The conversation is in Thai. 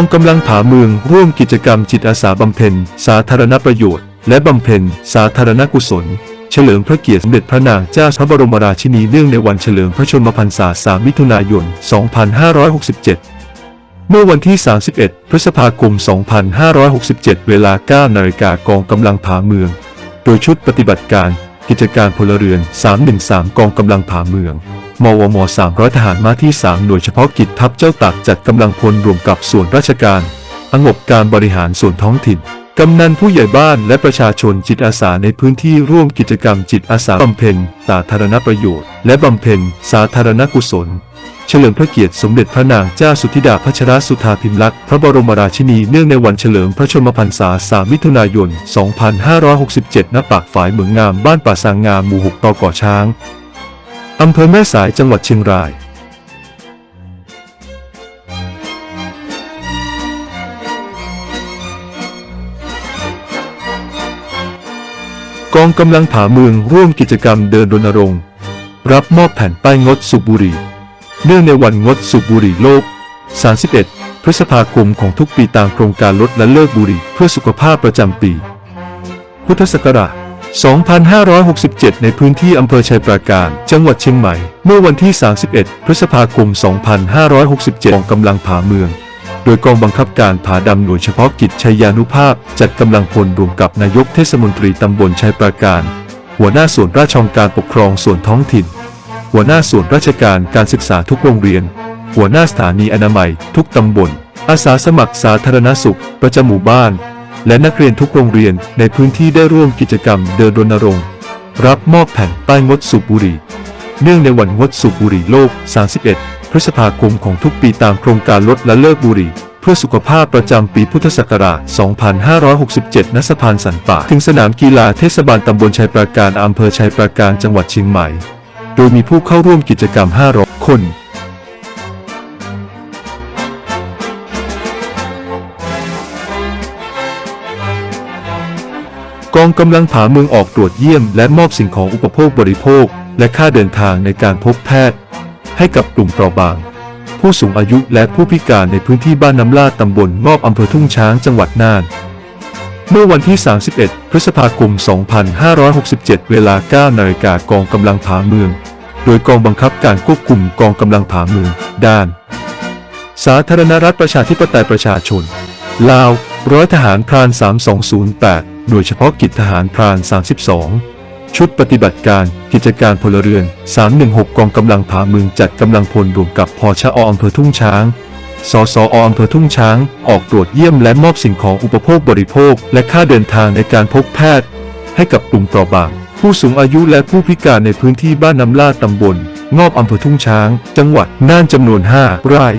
องกำลังผาเมืองร่วมกิจกรรมจิตอาสาบำเพ็ญ สาธารณประโยชน์ และบำเพ็ญ สาธารณกุศล เฉลิมพระเกียรติสมเด็จพระนางเจ้าพระบรมราชินีเนื่องในวันเฉลิมพระชนมพรรษา 3 มิถุนายน 2567 เมื่อวันที่ 31 พฤษภาคม 2567 เวลา 9 นาฬิกากองกำลังผาเมือง โดยชุดปฏิบัติการ กิจการพลเรือน 313 กองกำลังผาเมือง มวม 300 ทหารม้าที่ 3 หน่วยเฉพาะกิจทัพเจ้าตากจัดกำลังพลรวมกับส่วนราชการองบการบริหารส่วนท้องถิ่น กำนันผู้ใหญ่บ้านและประชาชนจิตอาสาในพื้นที่ร่วมกิจกรรมจิตอาสาบำเพ็ญสาธารณประโยชน์ และบำเพ็ญสาธารณกุศล เฉลิมพระเกียรติสมเด็จพระนางเจ้าสุธิดาพัชรสุธาพิมลักษณ์พระบรมราชินีเนื่องในวันเฉลิมพระชนมพรรษา 3 มิถุนายน 2567 ณ ปากฝายเมืองงามบ้านป่าสางงามหมู่ 6 ตอก่อช้าง อำเภอแม่สายจังหวัดเชียงราย กองกำลังผาเมืองร่วมกิจกรรมเดินรณรงค์ รับมอบแผ่นป้ายงดสูบบุหรี่ เนื่องในวันงดสูบบุหรี่โลก 31 พฤษภาคมของทุกปีตามโครงการลดและเลิกบุหรี่เพื่อสุขภาพประจำปี พุทธศักราช 2567 ในพื้นที่อำเภอชัยปราการ จังหวัดเชียงใหม่ เมื่อวันที่ 31 พฤษภาคม 2567กองกำลังผาเมือง โดยกองบังคับการผาดำหน่วยเฉพาะกิจชัยยานุภาพ จัดกำลังพลรวมกับนายกเทศมนตรีตำบลชัยปราการ หัวหน้าส่วนราชองการปกครองส่วนท้องถิ่น หัวหน้าส่วนราชการการศึกษาทุกโรงเรียน หัวหน้าสถานีอนามัย ทุกตำบล อาสาสมัครสาธารณสุข ประจำหมู่บ้าน และนักเรียนทุกโรงเรียนในพื้นที่ได้ร่วมกิจกรรมเดินรณรงค์ รับมอบแผ่นป้ายงดสูบบุหรี่ เนื่องในวันงดสูบบุหรี่โลก 31 พฤษภาคมของทุกปีตามโครงการลดและเลิกบุหรี่เพื่อสุขภาพประจำปีพุทธศักราช 2567 ณ สะพานสันป่า ถึงสนามกีฬาเทศบาลตำบลชัยปราการอำเภอชัยปราการจังหวัดเชียงใหม่ โดยมีผู้เข้าร่วมกิจกรรม 500 คน องกำลังผาเมืองออกตรวจเยี่ยม และมอบสิ่งของอุปโภคบริโภค และค่าเดินทางในการพบแพทย์ ให้กับกลุ่มเปราะบาง ผู้สูงอายุและผู้พิการในพื้นที่บ้านน้ำลาดตำบลงอบอำเภอทุ่งช้างจังหวัดน่าน เมื่อวันที่ 31 พฤษภาคม 2567 เวลา 9นาฬิกากองกำลังผาเมือง โดยกองบังคับการควบคุมกองกำลังผาเมือง ด้าน สาธารณรัฐประชาธิปไตยประชาชน ลาวร้อยทหารพราน 3208 หน่วยเฉพาะกิจทหารพราน 32 ชุดปฏิบัติการกิจการพลเรือน 316 กองกำลังผาเมืองจัดกำลังพลรวมกับพชออำเภอทุ่งช้าง สสออำเภอทุ่งช้าง ออกตรวจเยี่ยมและมอบสิ่งของอุปโภคบริโภค และค่าเดินทางในการพบแพทย์ ให้กับกลุ่มเปราะบางผู้สูงอายุและผู้พิการในพื้นที่บ้านน้ำลาดตำบล งอบอำเภอทุ่งช้าง จังหวัดน่านจำนวน 5 ราย